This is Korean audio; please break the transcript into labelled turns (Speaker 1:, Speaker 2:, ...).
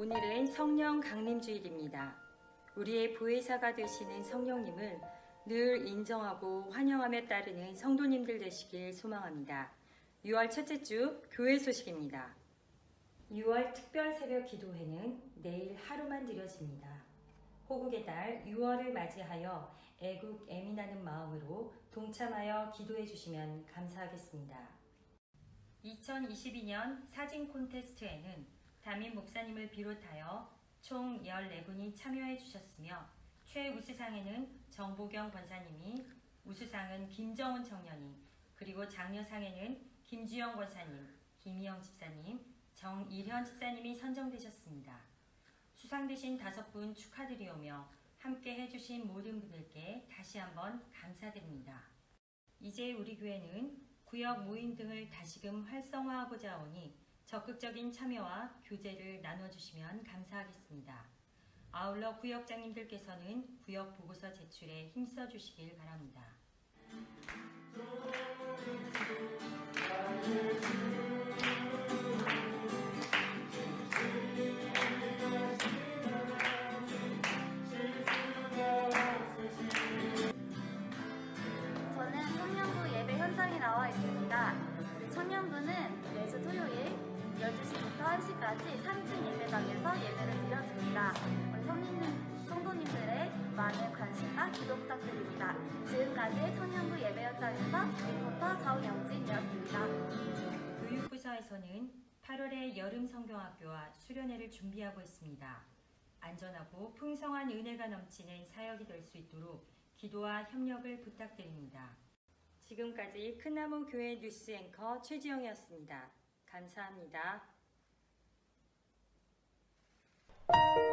Speaker 1: 오늘은 성령 강림주일입니다. 우리의 보혜사가 되시는 성령님을 늘 인정하고 환영하며 따르는 성도님들 되시길 소망합니다. 6월 첫째 주 교회 소식입니다. 6월 특별 새벽 기도회는 내일 하루만 드려집니다. 호국의 달 6월을 맞이하여 애국 애민하는 마음으로 동참하여 기도해 주시면 감사하겠습니다. 2022년 사진 콘테스트에는 담임 목사님을 비롯하여 총 14분이 참여해 주셨으며 최우수상에는 정보경 권사님이 우수상은 김정훈 청년이 그리고 장려상에는 김주영 권사님, 김희영 집사님, 정일현 집사님이 선정되셨습니다. 수상되신 다섯 분 축하드리오며 함께 해주신 모든 분들께 다시 한번 감사드립니다. 이제 우리 교회는 구역 모임 등을 다시금 활성화하고자 하오니 적극적인 참여와 교제를 나눠주시면 감사하겠습니다. 아울러 구역장님들께서는 구역 보고서 제출에 힘써 주시길 바랍니다.
Speaker 2: 1시까지 3층 예배당에서 예배를 드려줍니다. 우리 성도님, 성도님들의 많은 관심과 기도 부탁드립니다. 지금까지 청년부 예배 현장에서 리포터 정영진이었습니다.
Speaker 1: 교육부서에서는 8월에 여름 성경학교와 수련회를 준비하고 있습니다. 안전하고 풍성한 은혜가 넘치는 사역이 될 수 있도록 기도와 협력을 부탁드립니다. 지금까지 큰나무 교회 뉴스 앵커 최지영이었습니다. 감사합니다. thank you